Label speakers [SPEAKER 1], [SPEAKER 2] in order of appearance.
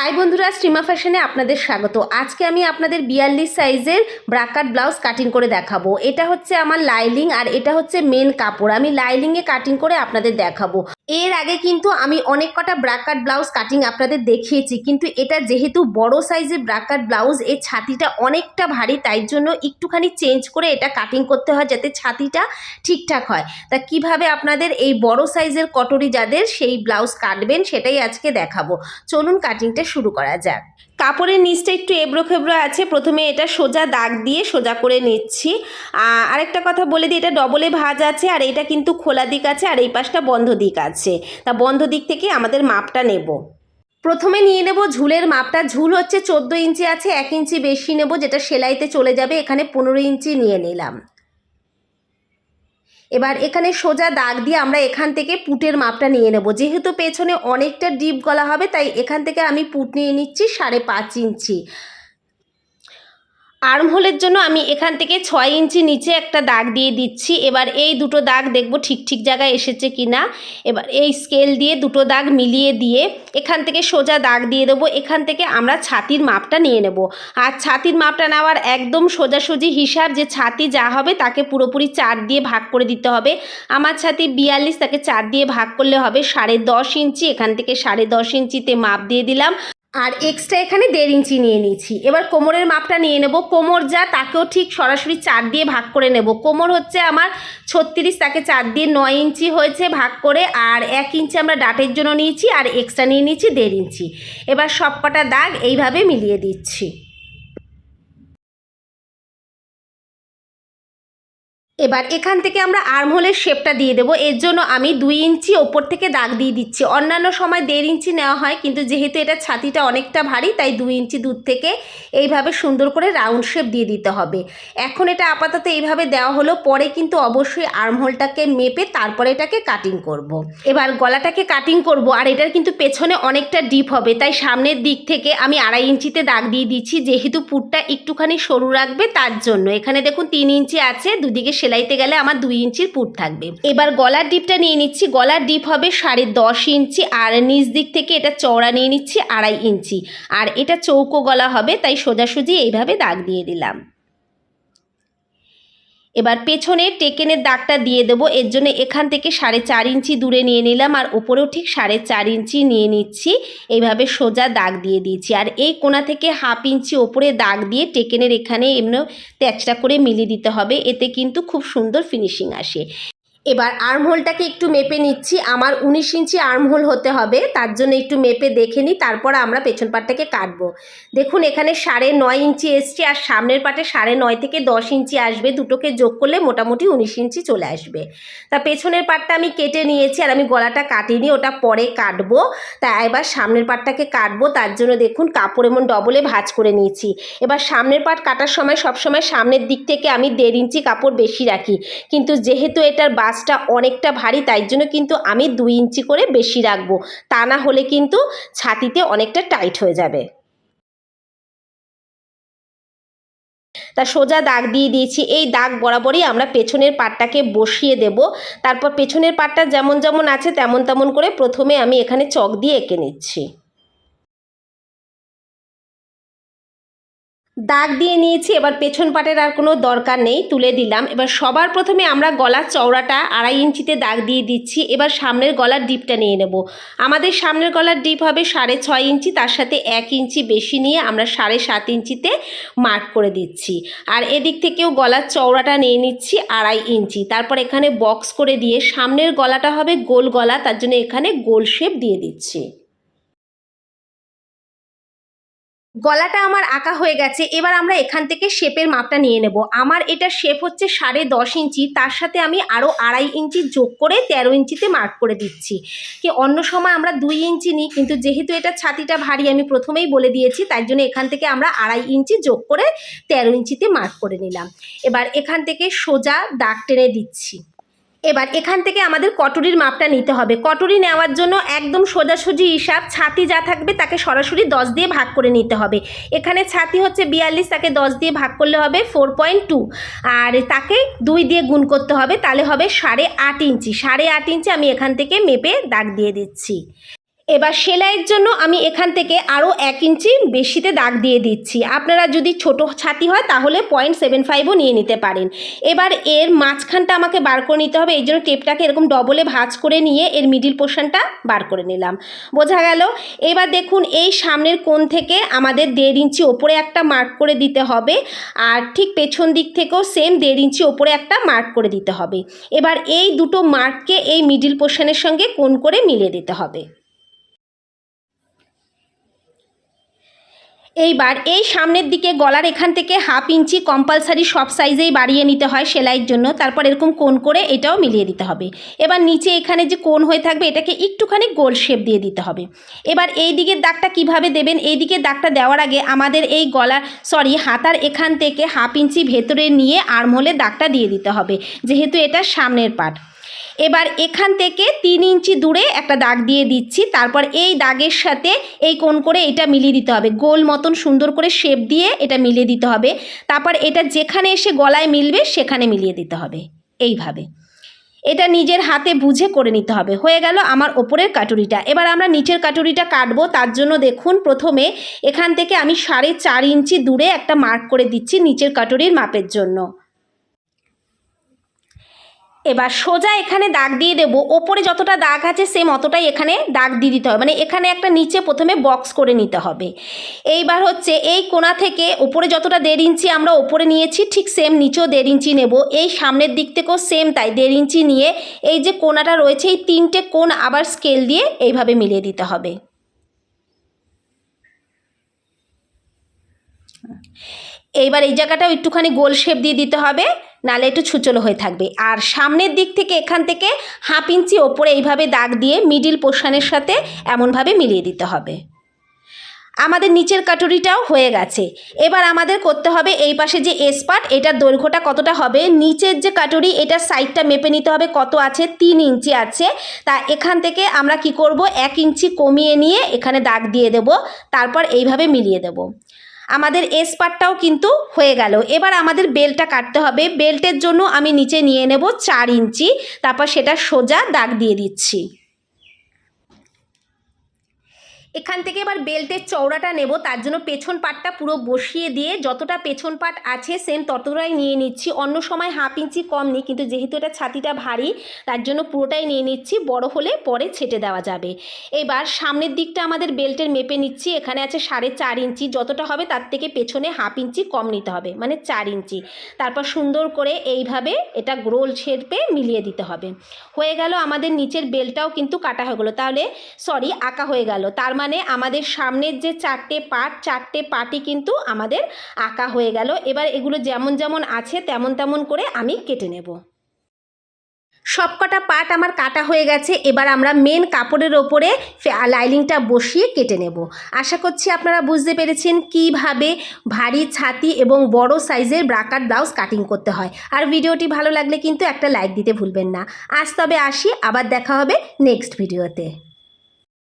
[SPEAKER 1] High বন্ধুরা, স্ট্রিমা ফ্যাশনে আপনাদের স্বাগত। আজকে আমি আপনাদের বিয়াল্লিশ সাইজের ব্রাকাট ব্লাউজ কাটিং করে দেখাবো। এটা হচ্ছে আমার লাইলিং আর এটা হচ্ছে মেন কাপড়। আমি লাইলিংয়ে কাটিং করে আপনাদের দেখাবো। এর আগে কিন্তু আমি অনেক কটা ব্রাকাট ব্লাউজ কাটিং আপনাদের দেখিয়েছি, কিন্তু এটা যেহেতু বড় সাইজের ব্রাকাট ব্লাউজ এর ছাতিটা অনেকটা ভারী, তাই জন্য একটুখানি চেঞ্জ করে এটা কাটিং করতে হয় যাতে ছাতিটা ঠিকঠাক হয়। তা কীভাবে আপনাদের এই বড় সাইজের কটরি যাদের সেই ব্লাউজ কাটবেন সেটাই আজকে দেখাবো। চলুন কাটিংটা শুরু করা যাক। কাপড়ের নিচটা একটু এবড়ো খেবড়ো আছে। প্রথমে এটা সোজা দাগ দিয়ে সোজা করে নিচ্ছি। আরেকটা কথা বলে দিই, এটা ডবলে ভাঁজ আছে আর এটা কিন্তু খোলা দিক আছে আর এই পাশটা বন্ধ দিক আছে। তা বন্ধ দিক থেকে আমাদের মাপটা নেব। প্রথমে নিয়ে নেব ঝুলের মাপটা। ঝুল হচ্ছে চোদ্দ ইঞ্চি আছে, এক ইঞ্চি বেশি নেব, যেটা সেলাইতে চলে যাবে। এখানে পনেরো ইঞ্চি নিয়ে নিলাম। এবার এখানে সোজা দাগ দিয়ে আমরা এখান থেকে পুটের মাপটা নিয়ে নেব। যেহেতু পেছনে অনেকটা ডিপ গলা হবে, তাই এখান থেকে আমি পুট নিয়ে নিচ্ছি সাড়ে পাঁচ ইঞ্চি। আর্মহোলের জন্য আমি এখান থেকে ছয় ইঞ্চি নিচে একটা দাগ দিয়ে দিচ্ছি। এবার এই দুটো দাগ দেখব ঠিক ঠিক জায়গায় এসেছে কি না এবার এই স্কেল দিয়ে দুটো দাগ মিলিয়ে দিয়ে এখান থেকে সোজা দাগ দিয়ে দেবো। এখান থেকে আমরা ছাতির মাপটা নিয়ে নেব। আর ছাতির মাপটা নেওয়ার একদম সোজাসুজি হিসাব যে ছাতি যা হবে তাকে পুরোপুরি চার দিয়ে ভাগ করে দিতে হবে। আমার ছাতি বিয়াল্লিশ, তাকে চার দিয়ে ভাগ করলে হবে সাড়ে দশ ইঞ্চি। এখান থেকে সাড়ে দশ ইঞ্চিতে মাপ দিয়ে দিলাম। আর এক্সট্রা এখানে দেড় ইঞ্চি নিয়ে নিয়েছি। এবার কোমরের মাপটা নিয়ে নেব। কোমর যা, তাকেও ঠিক সরাসরি চার দিয়ে ভাগ করে নেব। কোমর হচ্ছে আমার ছত্রিশ, তাকে চার দিয়ে নয় ইঞ্চি হয়েছে ভাগ করে, আর এক ইঞ্চি আমরা ডাটের জন্য নিয়েছি, আর এক্সট্রা নিয়ে নিয়েছি দেড় ইঞ্চি। এবার সব কটা দাগ এইভাবে মিলিয়ে দিচ্ছি। এবার এখান থেকে আমরা আর্মহোলের শেপটা দিয়ে দেবো। এর জন্য আমি দুই ইঞ্চি ওপর থেকে দাগ দিয়ে দিচ্ছি। অন্যান্য সময় দেড় ইঞ্চি নেওয়া হয়, কিন্তু যেহেতু এটা ছাতিটা অনেকটা ভারী, তাই দুই ইঞ্চি দূর থেকে এইভাবে সুন্দর করে রাউন্ড শেপ দিয়ে দিতে হবে। এখন এটা আপাতত এইভাবে দেওয়া হলো, পরে কিন্তু অবশ্যই আর্মহোলটাকে মেপে তারপরে এটাকে কাটিং করব। এবার গলাটাকে কাটিং করব, আর এটার কিন্তু পেছনে অনেকটা ডিপ হবে, তাই সামনের দিক থেকে আমি আড়াই ইঞ্চিতে দাগ দিয়ে দিচ্ছি, যেহেতু পুটটা একটুখানি সরু রাখবে তার জন্য। এখানে দেখুন তিন ইঞ্চি আছে, দুদিকে সেলাইতে গেলে আমার দুই ইঞ্চির পুট থাকবে। এবার গলার ডিপটা নিয়ে নিচ্ছি। গলার ডিপ হবে সাড়ে দশ ইঞ্চি আর নিচ দিক থেকে এটা চওড়া নিয়ে নিচ্ছি আড়াই ইঞ্চি। আর এটা চৌকো গলা হবে, তাই সোজাসুজি এইভাবে দাগ দিয়ে দিলাম। এবার পেছনে টেকেনের দাগটা দিয়ে দেবো, এর জন্য এখান থেকে সাড়ে চার ইঞ্চি দূরে নিয়ে নিলাম, আর উপরেও ঠিক সাড়ে চার ইঞ্চি নিয়ে নিচ্ছি। এইভাবে সোজা দাগ দিয়ে দিয়েছি, আর এই কোনা থেকে হাফ ইঞ্চি ওপরে দাগ দিয়ে টেকেনের এখানে এমনি ত্যাচটা করে মিলিয়ে দিতে হবে, এতে কিন্তু খুব সুন্দর ফিনিশিং আসে। এবার আর্মহোলটাকে একটু মেপে নিচ্ছি। আমার উনিশ ইঞ্চি আর্মহোল হতে হবে, তার জন্য একটু মেপে দেখে নিই, তারপর আমরা পেছন পাটটাকে কাটবো। দেখুন, এখানে সাড়ে নয় ইঞ্চি এসছে আর সামনের পাটে সাড়ে নয় থেকে দশ ইঞ্চি আসবে। দুটোকে যোগ করলে মোটামুটি উনিশ ইঞ্চি চলে আসবে। তা পেছনের পাটটা আমি কেটে নিয়েছি আর আমি গলাটা কাটিনি, ওটা পরে কাটবো। তা এবার সামনের পাটটাকে কাটবো, তার জন্য দেখুন কাপড় এমন ডবলে ভাজ করে নিয়েছি। এবার সামনের পাট কাটার সময় সবসময় সামনের দিক থেকে আমি দেড় ইঞ্চি কাপড় বেশি রাখি। কিন্তু যেহেতু এটার বাসটা অনেকটা ভারী, তাই জন্য কিন্তু আমি দুই ইঞ্চি করে বেশি রাখব। তা না হলে কিন্তু ছাতিতে অনেকটা টাইট হয়ে যাবে। তা সোজা দাগ দিয়ে দিয়েছি। এই দাগ বরাবরই আমরা পেছনের পাটটাকে বসিয়ে দেব। তারপর পেছনের পাটটা যেমন যেমন আছে, তেমন তেমন করে প্রথমে আমি এখানে চক দিয়ে এঁকে নিচ্ছি। দাগ দিয়ে নিয়েছি, এবার পেছন পাটের আর কোনো দরকার নেই, তুলে দিলাম। এবার সবার প্রথমে আমরা গলার চওড়াটা আড়াই ইঞ্চিতে দাগ দিয়ে দিচ্ছি, এবার সামনের গলার ডিপটা নিয়ে নেব। আমাদের সামনের গলার ডিপ হবে সাড়ে ছয় ইঞ্চি, তার সাথে এক ইঞ্চি বেশি নিয়ে আমরা সাড়ে সাত ইঞ্চিতে মার্ক করে দিচ্ছি। আর এদিক থেকেও গলার চওড়াটা নিয়ে নিচ্ছি আড়াই ইঞ্চি। তারপর এখানে বক্স করে দিয়ে সামনের গলাটা হবে গোল গলা, তার জন্য এখানে গোল শেপ দিয়ে দিচ্ছি। গলাটা আমার আঁকা হয়ে গেছে, এবার আমরা এখান থেকে শেপের মাপটা নিয়ে নেব। আমার এটা শেপ হচ্ছে সাড়ে দশ ইঞ্চি, তার সাথে আমি আরও আড়াই ইঞ্চি যোগ করে তেরো ইঞ্চিতে মার্ক করে দিচ্ছি। কি, অন্য সময় আমরা দুই ইঞ্চি নিই, কিন্তু যেহেতু এটা ছাতিটা ভারী, আমি প্রথমেই বলে দিয়েছি, তাই জন্য এখান থেকে আমরা আড়াই ইঞ্চি যোগ করে তেরো ইঞ্চিতে মার্ক করে নিলাম। এবার এখান থেকে সোজা দাগ টেনে দিচ্ছি। এবার এখান থেকে আমাদের কটুরির মাপটা নিতে হবে। কটুরি নেওয়ার জন্য একদম সোজাসুজি হিসাব, ছাতি যা থাকবে তাকে সরাসরি দশ দিয়ে ভাগ করে নিতে হবে। এখানে ছাতি হচ্ছে বিয়াল্লিশ, তাকে দশ দিয়ে ভাগ করলে হবে ফোর পয়েন্ট টু আর তাকে দুই দিয়ে গুণ করতে হবে, তাহলে হবে সাড়ে আট ইঞ্চি। সাড়ে আট ইঞ্চি আমি এখান থেকে মেপে দাগ দিয়ে দিচ্ছি। এবার সেলাইয়ের জন্য আমি এখান থেকে আরও এক ইঞ্চি বেশিতে দাগ দিয়ে দিচ্ছি। আপনারা যদি ছোট ছাতি হয় তাহলে পয়েন্ট সেভেন ফাইভও নিয়ে নিতে পারেন। এবার এর মাঝখানটা আমাকে বার করে নিতে হবে। এই জন্য টেপটাকে এরকম ডবলে ভাঁজ করে নিয়ে এর মিডিল পোর্শনটা বার করে নিলাম। বোঝা গেল? এবার দেখুন, এই সামনের কোণ থেকে আমাদের দেড় ইঞ্চি ওপরে একটা মার্ক করে দিতে হবে। আর ঠিক পেছন দিক থেকেও সেম দেড় ইঞ্চি ওপরে একটা মার্ক করে দিতে হবে। এবার এই দুটো মার্ককে এই মিডিল পোর্শনের সঙ্গে কোণ করে মিলিয়ে দিতে হবে। এইবার এই সামনের দিকে গলার এখান থেকে হাফ ইঞ্চি কম্পালসারি সব সাইজেই বাড়িয়ে নিতে হয় সেলাইয়ের জন্য। তারপর এরকম কোন করে এটাও মিলিয়ে দিতে হবে। এবার নিচে এখানে যে কোন হয়ে থাকবে, এটাকে একটুখানি গোল শেপ দিয়ে দিতে হবে। এবার এই দিকের দাগটা কীভাবে দেবেন? এই দিকের দাগটা দেওয়ার আগে আমাদের এই গলা সরি হাতার এখান থেকে হাফ ইঞ্চি ভেতরে নিয়ে আর্মহোলে দাগটা দিয়ে দিতে হবে। যেহেতু এটা সামনের পার্ট এবার এখান থেকে তিন ইঞ্চি দূরে একটা দাগ দিয়ে দিচ্ছি। তারপর এই দাগের সাথে এই কোণ করে এটা মিলিয়ে দিতে হবে। গোল মতন সুন্দর করে শেপ দিয়ে এটা মিলিয়ে দিতে হবে। তারপর এটা যেখানে এসে গলায় মিলবে সেখানে মিলিয়ে দিতে হবে। এইভাবে। এটা নিজের হাতে বুঝে করে নিতে হবে। হয়ে গেল আমার ওপরের কাটুরিটা। এবার আমরা নিচের কাটুরিটা কাটবো। তার জন্য দেখুন প্রথমে এখান থেকে আমি সাড়ে চার ইঞ্চি দূরে একটা মার্ক করে দিচ্ছি নিচের কাটুরির মাপের জন্য। এবার সোজা এখানে দাগ দিয়ে দেব। ওপরে যতটা দাগ আছে সেম অতটাই এখানে দাগ দিয়ে দিতে হবে। মানে এখানে একটা নিচে প্রথমে বক্স করে নিতে হবে। এইবার হচ্ছে এই কোণা থেকে ওপরে যতটা দেড় ইঞ্চি আমরা ওপরে নিয়েছি, ঠিক সেম নিচেও দেড় ইঞ্চি নেব। এই সামনের দিক থেকেও সেম তাই দেড় ইঞ্চি নিয়ে এই যে কোণাটা রয়েছে, এই তিনটে কোণ আবার স্কেল দিয়ে এইভাবে মিলিয়ে দিতে হবে। এইবার এই জায়গাটাও একটুখানি গোল শেপ দিয়ে দিতে হবে। নালে একটু ছুচলো হয়ে থাকবে। আর সামনের দিক থেকে এখান থেকে হাফ ইঞ্চি ওপরে এইভাবে দাগ দিয়ে মিডিল পোর্শনের সাথে এমনভাবে মিলিয়ে দিতে হবে। আমাদের নিচের কাটুরিটাও হয়ে গেছে। এবার আমাদের করতে হবে এই পাশে যে এস পার্ট এটার দৈর্ঘ্যটা কতটা হবে? নিচের যে কাটুরি, এটার সাইডটা মেপে নিতে হবে কত আছে? তিন ইঞ্চি আছে। তা এখান থেকে আমরা কি করব? এক ইঞ্চি কমিয়ে নিয়ে এখানে দাগ দিয়ে দেব। তারপর এইভাবে মিলিয়ে দেব। আমাদের এস পার্টটাও কিন্তু হয়ে গেল। এবার আমাদের বেলটা কাটতে হবে। বেল্টের জন্য আমি নিচে নিয়ে নেব চার ইঞ্চি। তারপর সেটা সোজা দাগ দিয়ে দিচ্ছি। এখান থেকে এবার বেল্টের চওড়াটা নেব। তার জন্য পেছন পাটটা পুরো বসিয়ে দিয়ে যতটা পেছন পাট আছে সেম ততটাই নিয়ে নিচ্ছি। অন্য সময় হাফ ইঞ্চি কম নিই, কিন্তু যেহেতু এটা ছাতিটা ভারী, তার জন্য পুরোটাই নিয়ে নিচ্ছি। বড় হলে পরে ছেটে দেওয়া যাবে। এবার সামনের দিকটা আমাদের বেল্টের মেপে নিচ্ছি। এখানে আছে সাড়ে চার ইঞ্চি। যতটা হবে তার থেকে পেছনে হাফ ইঞ্চি কম নিতে হবে মানে চার ইঞ্চি। তারপর সুন্দর করে এইভাবে এটা গোল শেপে মিলিয়ে দিতে হবে। হয়ে গেল, আমাদের নিচের বেলটাও কিন্তু কাটা হয়ে গেলো। তাহলে সরি আঁকা হয়ে গেল। তার মানে আমাদের সামনের যে চারটে পার্ট চারটে পার্টই কিন্তু আমাদের আঁকা হয়ে গেল। এবার এগুলো যেমন যেমন আছে তেমন তেমন করে আমি কেটে নেব। সবকটা পার্ট আমার কাটা হয়ে গেছে। এবার আমরা মেন কাপড়ের ওপরে লাইলিংটা বসিয়ে কেটে নেব। আশা করছি আপনারা বুঝতে পেরেছেন কীভাবে ভারী ছাতি এবং বড় সাইজের ব্রাকার ব্লাউজ কাটিং করতে হয়। আর ভিডিওটি ভালো লাগলে কিন্তু একটা লাইক দিতে ভুলবেন না। আজ তবে আসি, আবার দেখা হবে নেক্সট ভিডিওতে